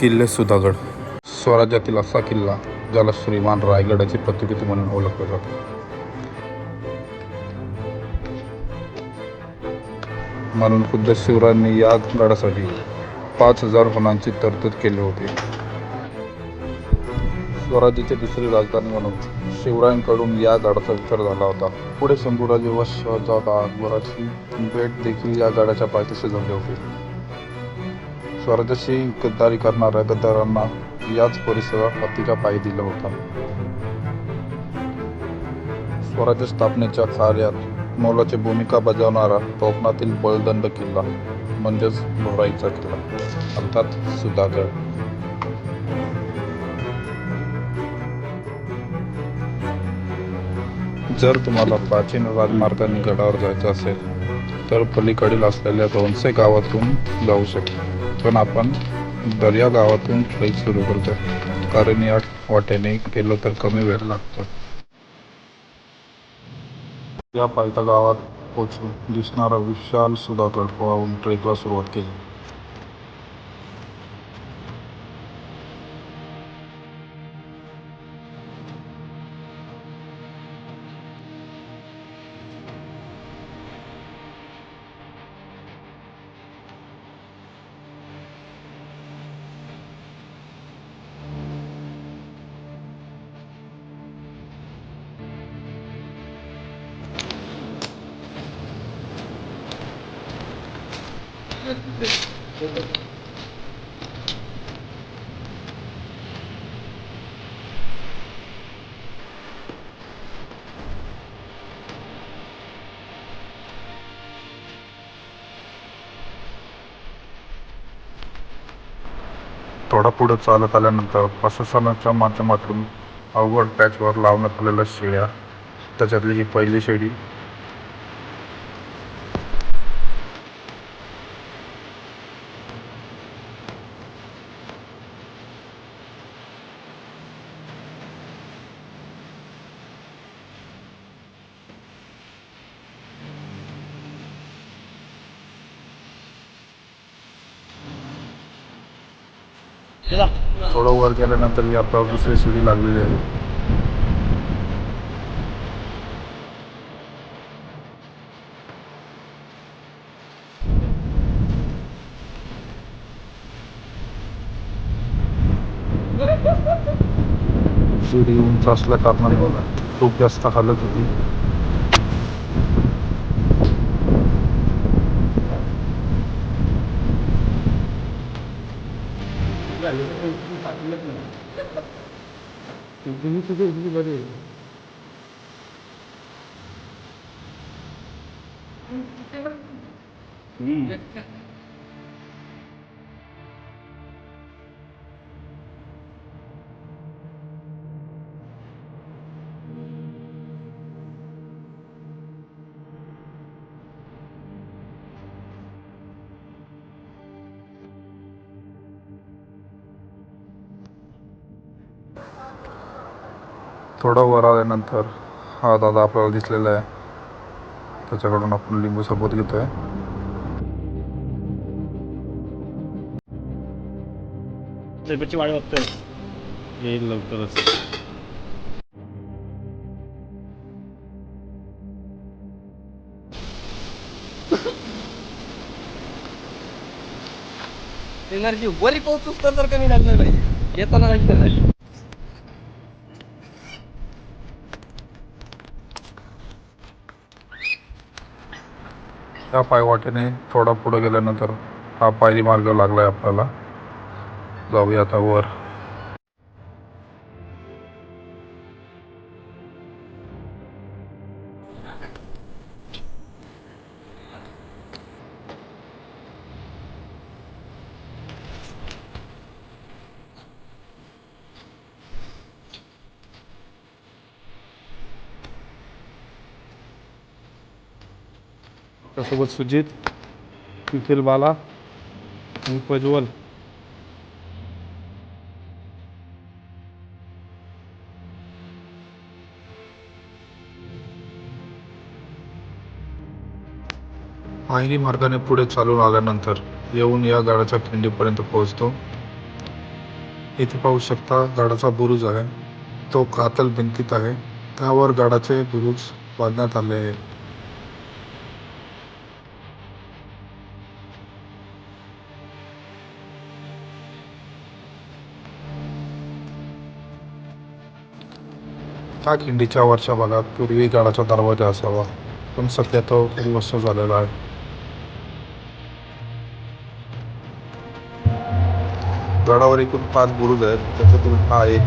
किल्ले सुधागड. स्वराज्यातील असा किल्ला ज्याला श्रीमान रायगडाची प्रतिकृती म्हणून ओळखलं जातं. म्हणून खुद्द शिवरायांनी या गडासाठी पाच हजार होणांची तरतूद केली होती. स्वराज्याची दुसरी राजधानी म्हणून शिवरायांकडून या गडाचा विचार झाला होता. पुढे शंभूराजे व शहजादा अकबराची भेट देखील या गडाच्या पायथ्याशी झाली होती. स्वराज्याशी गद्दारी करणाऱ्या गद्दारांना याच परिसरात हत्तीच्या पायी दिला होता. स्वराज्य स्थापनेच्या कार्यात मोलाची भूमिका बजावणारा कोकणातील बळदंड किल्ला म्हणजेच भोराईचा किल्ला अर्थात सुधागड. जर तुम्हाला प्राचीन राजमार्गाने गडावर जायचं असेल तर पलीकडील असलेल्या दोनसे गावातून जाऊ शकता. पण आपण दर्या गावातून ट्रेक सुरू करतो कारण या वाटेने गेलो तर कमी वेळ लागतो. या पायथा गावात पोचून दिसणारा विशाल सुधागड पाहून ट्रेकला सुरुवात केली. थोडा पुढं चालत आल्यानंतर प्रशासनाच्या माध्यमातून अवघड पॅचवर लावण्यात आलेल्या शेळ्या त्याच्यातली ही पहिली शेळी झाल्यानंतर ही आपल्याला दुसरी शिडी लागलेली आहे शिडी उंच असल्या कारणाने खूप जास्त हालत होती 그 무슨 뜻이 무슨 말이에요? 음. 음. थोडं वर आल्यानंतर हा दादा आपल्याला दिसलेला आहे. त्याच्याकडून आपण लिंबू सरबत सरबतची वाढ बघतोय. येईल लवकरच. एनर्जी वरी पोहोचूस तर तर कमी लागलं पाहिजे. येताना नाही. या पायवाटेने थोडा पुढं गेल्यानंतर हा पायरी मार्ग लागलाय आपल्याला. जाऊया आता वर. त्यासोबत सुजित निखिल बाला आणि प्रज्वल. पायरी मार्गाने पुढे चालून आल्यानंतर येऊन या गाडाच्या खिंडीपर्यंत पोहोचतो. इथे पाहू शकता गडाचा बुरुज आहे. तो कातल भिंतीत आहे. त्यावर गडाचे बुरुज बांधण्यात आले आहे. त्या खिंडीच्या वरच्या भागात पूर्वी गडाचा दरवाजा असावा पण सध्या तो उद्ध्वस्त झालेला आहे. गडावर एकूण पाच बुरुज आहेत त्याच्यातून हा एक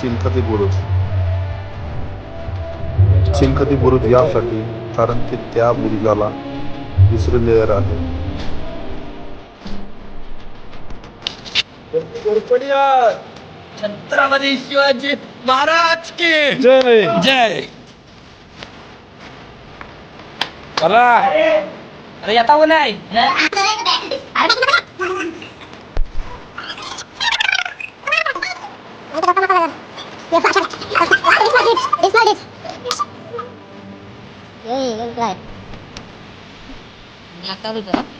चिलखती बुरुज. चिलखती बुरुज यासाठी कारण की त्या बुरुजाला दुसरी लेअर आहे. छत्रपती शिवाजी! महाराज की जय जय अरे येता हो नाही It's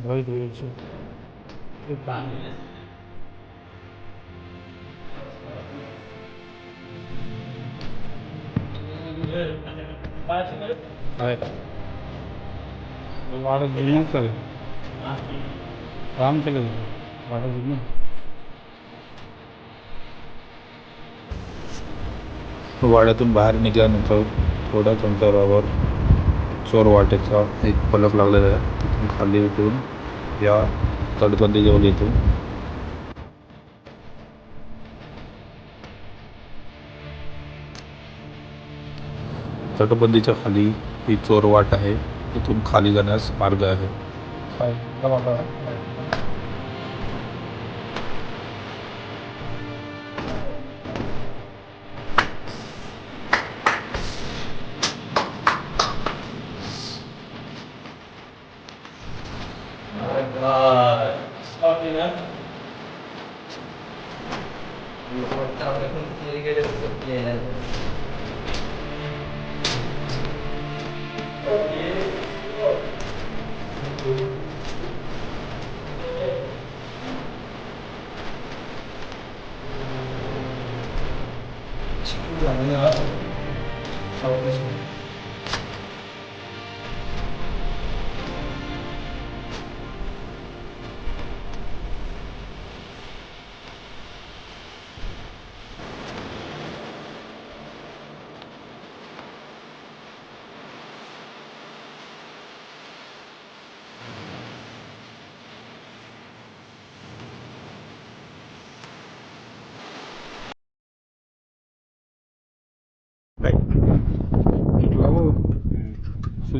ધોઈ ધોઈ છું એ પાણી వాడు జిమ్ వస్తుంది రామ్ తెలియదు వాడు జిమ్ वाड्यातून बाहेर निघाल्यानंतर थोड्याच अंतरावर चोर वाटेचा एक फलक लागलेला आहे. तिथून खाली उतरून या तटबंदी जवळ येतो. तटबंदीच्या खाली ही चोर वाट आहे. तिथून खाली जाण्यास मार्ग आहे.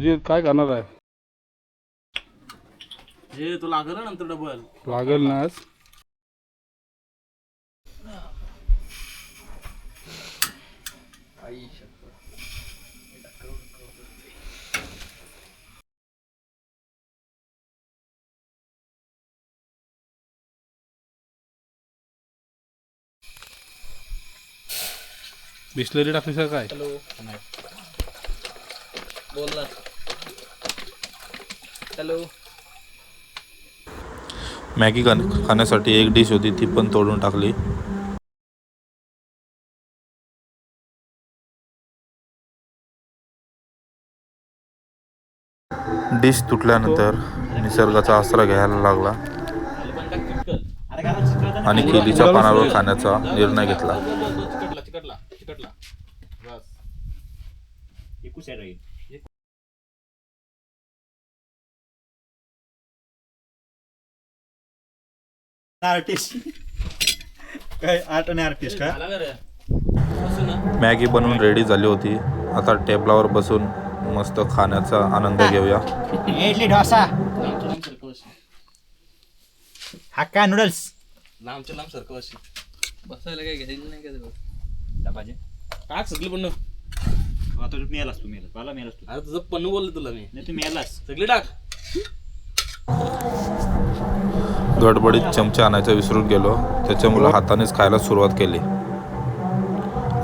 तुझी काय करणार आहे? हे तो लागल ना नंतर डबल लागेल ना आज. बिस्लरी टाकलीस का काय? हॅलो. बोल ना. हॅलो मॅगी खाण खाण्यासाठी एक डिश होती ती पण तोडून टाकली डिश तुटल्यानंतर निसर्गाचा आसरा घ्यायला लागला आणि केलीच्या पानावर खाण्याचा निर्णय घेतला आर्टिस्ट काय आर्ट आणि आर्टिस्ट का? मॅगी बनवून रेडी झाली होती. आता टेबलावर बसून मस्त खाण्याचा आनंद घेऊया. इडली डोसा. हक्का नूडल्स लांबच्या लांब सरकव अशी बसायला काही घ्यायला नाही का ते पाहिजे टाक सगळी पण आता तू मेलास तू मेलास. मला मेलास तू. अरे तुझं पन्नू बोलले तुला मी. नाही तू मेलास. सगळी टाक. गडबडीत चमचा आणायचा विसरून गेलो. त्याच्यामुळे हातानेच खायला सुरुवात केली.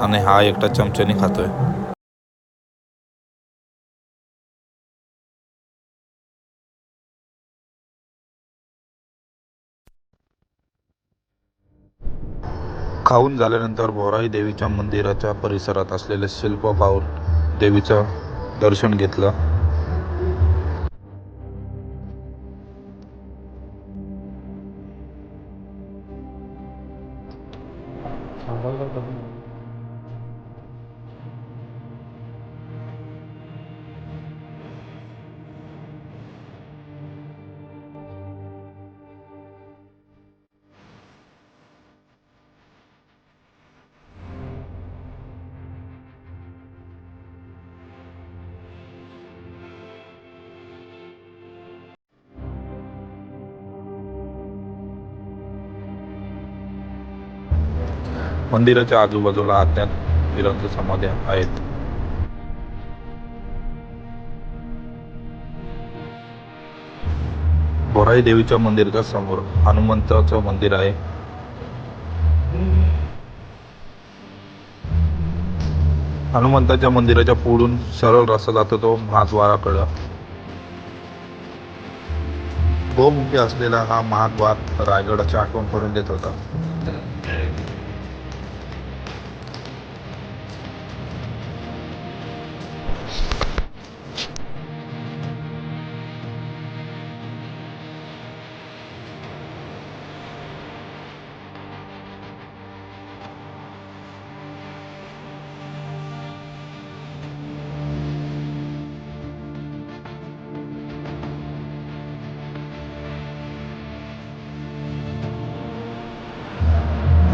आणि हा एकटा चमच्याने खातोय. खाऊन झाल्यानंतर भोराई देवीच्या मंदिराच्या परिसरात असलेले शिल्प पाहून देवीचं दर्शन घेतलं. मंदिराच्या आजूबाजूला अज्ञात वीरांच्या समाध्या आहेत. बोराई देवीच्या मंदिराच्या समोर हनुमंताचं मंदिर आहे. हनुमंताच्या मंदिराच्या पुढून सरळ रस्ता जातो तो महाद्वाराकडं गोमुखी असलेला हा महाद्वार रायगडाची आठवण करून देत होता.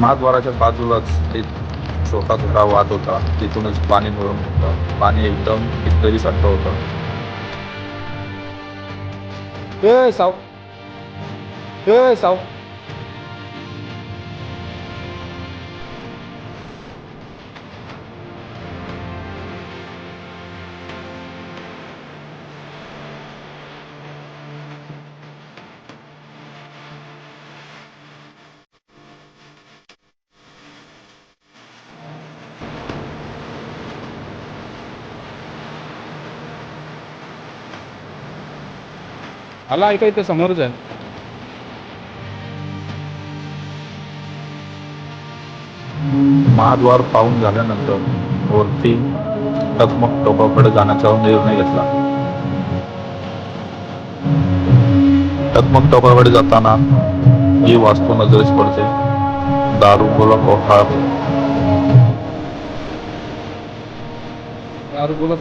महाद्वाराच्या बाजूलाच एक छोटा घरा वाहत होता. तिथूनच पाणी भरून होतं. पाणी एकदम कितीतरी साठं होतं. ए साव ए साव आला ऐका इथे समोरच आहे? महाद्वार पाहून झाल्यानंतर वरती टकमक टोकाकडे जाण्याचा निर्णय घेतला. टकमक टोकाकडे जाताना ही वास्तू नजरेस पडते दारू गोला कोठा. यार बोला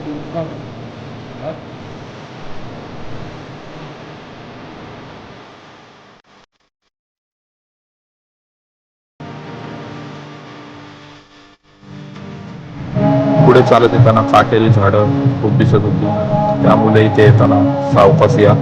पुढे चालत येताना काटेरी झाडं खूप दिसत होती. त्यामुळे इथे येताना सावकाश या.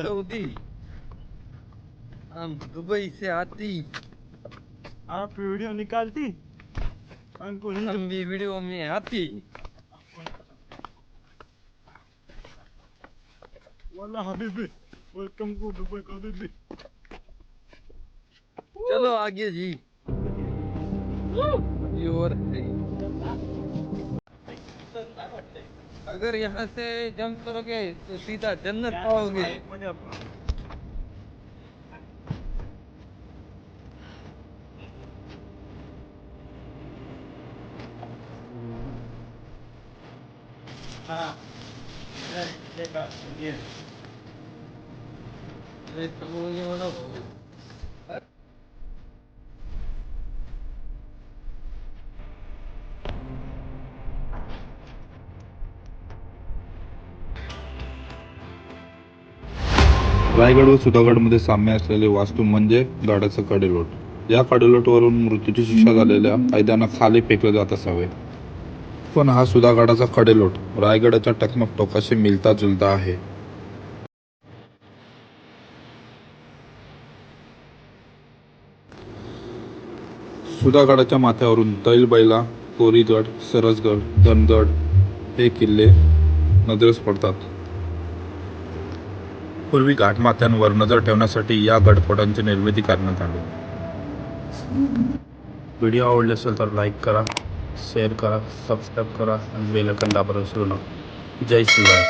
सऊदी हम दुबई से आती। आप वीडियो निकालती? अंकुल हम भी वीडियो में आती। वाला हबीबी वेलकम टू दुबई हबीबी। चलो आगे जी। ये अगर यहाँ से जंप करोगे तो सीधा जन्नत पाओगे। हो। रायगड व सुधागडमध्ये साम्य असलेले वास्तू म्हणजे गाडाचं कडेलोट. या कडेलोटवरून मृत्यूची शिक्षा झालेल्या कैद्यांना खाली फेकले जात असावे. पण हा सुधागडाचा कडेलोट रायगडाच्या टकमक टोकाशी मिलता जुलता आहे. सुधागडाच्या माथ्यावरून तैलबैला कोरीगड सरसगड धनगड हे किल्ले नजरेस पडतात. पूर्वी घाटमाथ्यांवर नजर ठेवण्यासाठी या गडकोटांची निर्मिती करण्यात आली. व्हिडिओ आवडले असेल तर लाईक करा शेअर करा सबस्क्राईब करा आणि बेलकन दाबायला विसरू नका. जय शिवाय